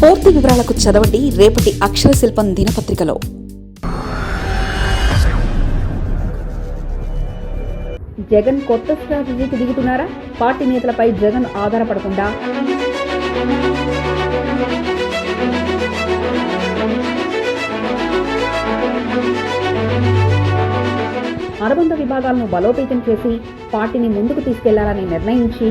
పూర్తి వివరాలకు చదవండి రేపటి అక్షర శిల్పం దినపత్రికలో. జగన్ కొత్త స్ట్రాటజీకి దిగుతున్నారా? పార్టీ నేతలపై జగన్ ఆధారపడకుండా. అనుబంధ విభాగాలను బలోపేతం చేసి పార్టీని ముందుకు తీసుకెళ్ళాలని నిర్ణయించి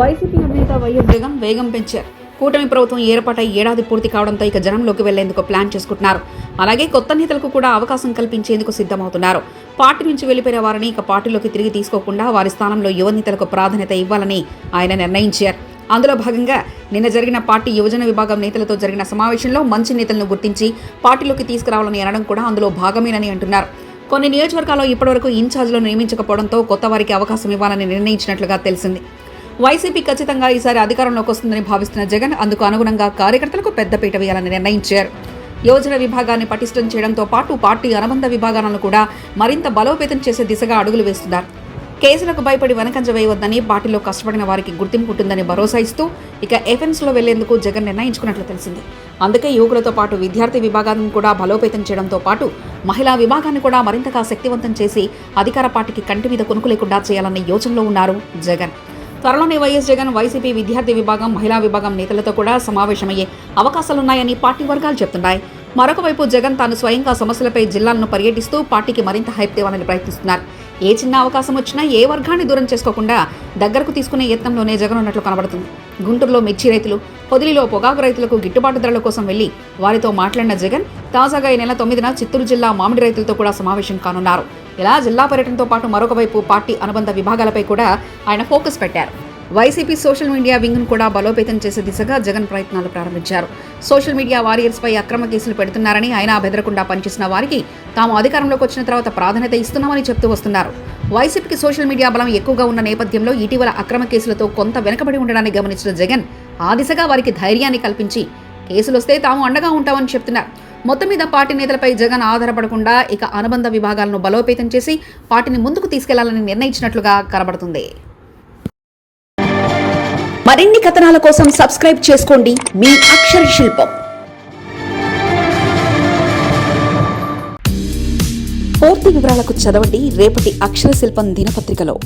వైసీపీ అధినేత వైఎస్ జగన్ వేగం పెంచారు. కూటమి ప్రభుత్వం ఏర్పాటై ఏడాది పూర్తి కావడంతో ఇక జనంలోకి వెళ్ళేందుకు ప్లాన్ చేసుకుంటున్నారు. అలాగే కొత్త నేతలకు కూడా అవకాశం కల్పించేందుకు సిద్ధమవుతున్నారు. పార్టీ నుంచి వెళ్ళిపోయిన వారిని ఇక పార్టీలోకి తిరిగి తీసుకోకుండా వారి స్థానంలో యువ నేతలకు ప్రాధాన్యత ఇవ్వాలని ఆయన నిర్ణయించారు. అందులో భాగంగా నిన్న జరిగిన పార్టీ యువజన విభాగం నేతలతో జరిగిన సమావేశంలో మంచి నేతలను గుర్తించి పార్టీలోకి తీసుకురావాలని అనడం కూడా అందులో భాగమేనని అంటున్నారు. కొన్ని నియోజకవర్గాల్లో ఇప్పటివరకు ఇన్ఛార్జ్లను నియమించకపోవడంతో కొత్త వారికి అవకాశం ఇవ్వాలని నిర్ణయించినట్లుగా తెలిసింది. వైసీపీ ఖచ్చితంగా ఈసారి అధికారంలోకి వస్తుందని భావిస్తున్న జగన్ అందుకు అనుగుణంగా కార్యకర్తలకు పెద్దపీట వేయాలని నిర్ణయించారు. యోజన విభాగాన్ని పటిష్టం చేయడంతో పాటు పార్టీ అనుబంధ విభాగాలను కూడా మరింత బలోపేతం చేసే దిశగా అడుగులు వేస్తున్నారు. కేసులకు భయపడి వెనకంజ వేయవద్దని పార్టీలో కష్టపడిన వారికి గుర్తింపు ఉంటుందని భరోసా ఇస్తూ ఇక ఎఫెన్స్లో వెళ్ళేందుకు జగన్ నిర్ణయించుకున్నట్లు తెలిసింది. అందుకే యువకులతో పాటు విద్యార్థి విభాగాన్ని కూడా బలోపేతం చేయడంతో పాటు మహిళా విభాగాన్ని కూడా మరింతగా శక్తివంతం చేసి అధికార పార్టీకి కంటి మీద కొనుకు లేకుండా చేయాలన్న యోచనలో ఉన్నారు జగన్. త్వరలోనే వైఎస్ జగన్ వైసీపీ విద్యార్థి విభాగం మహిళా విభాగం నేతలతో కూడా సమావేశమయ్యే అవకాశాలున్నాయని పార్టీ వర్గాలు చెప్తున్నాయి. మరొక వైపు జగన్ తాను స్వయంగా సమస్యలపై జిల్లాలను పర్యటిస్తూ పార్టీకి మరింత హైప్ తేవాలని ప్రయత్నిస్తున్నారు. ఏ చిన్న అవకాశం వచ్చినా ఏ వర్గాన్ని దూరం చేసుకోకుండా దగ్గరకు తీసుకునే యత్నంలోనే జగన్ ఉన్నట్లు కనబడుతుంది. గుంటూరులో మిర్చి రైతులు పొదిలిలో పొగాకు రైతులకు గిట్టుబాటు ధరల కోసం వెళ్ళి వారితో మాట్లాడిన జగన్ తాజాగా ఈ నెల తొమ్మిదిన చిత్తూరు జిల్లా మామిడి రైతులతో కూడా సమావేశం కానున్నారు. ఇలా జిల్లా పర్యటనతో పాటు మరొక వైపు పార్టీ అనుబంధ విభాగాలపై కూడా ఆయన ఫోకస్ పెట్టారు. వైసీపీ సోషల్ మీడియా వింగ్ను కూడా బలోపేతం చేసే దిశగా జగన్ ప్రయత్నాలు ప్రారంభించారు. సోషల్ మీడియా వారియర్స్పై అక్రమ కేసులు పెడుతున్నారని ఆయన బెదరకుండా పనిచేసిన వారికి తాము అధికారంలోకి వచ్చిన తర్వాత ప్రాధాన్యత ఇస్తున్నామని చెప్తూ వస్తున్నారు. వైసీపీకి సోషల్ మీడియా బలం ఎక్కువగా ఉన్న నేపథ్యంలో ఇటీవల అక్రమ కేసులతో కొంత వెనకబడి ఉండడాన్ని గమనించిన జగన్ ఆ దిశగా వారికి ధైర్యాన్ని కల్పించి కేసులొస్తే తాము అండగా ఉంటామని చెప్తున్నారు. మొత్తం మీద పార్టీ నేతలపై జగన్ ఆధారపడకుండా ఇక అనుబంధ విభాగాలను బలోపేతం చేసి పార్టీని ముందుకు తీసుకెళ్ళాలని నిర్ణయించినట్లుగా కనబడుతుంది. మరిన్ని కథనాల కోసం సబ్స్క్రైబ్ చేసుకోండి మీ అక్షర శిల్పం. పూర్తి వివరాలకు చదవండి రేపటి అక్షర శిల్పం దినపత్రికలో.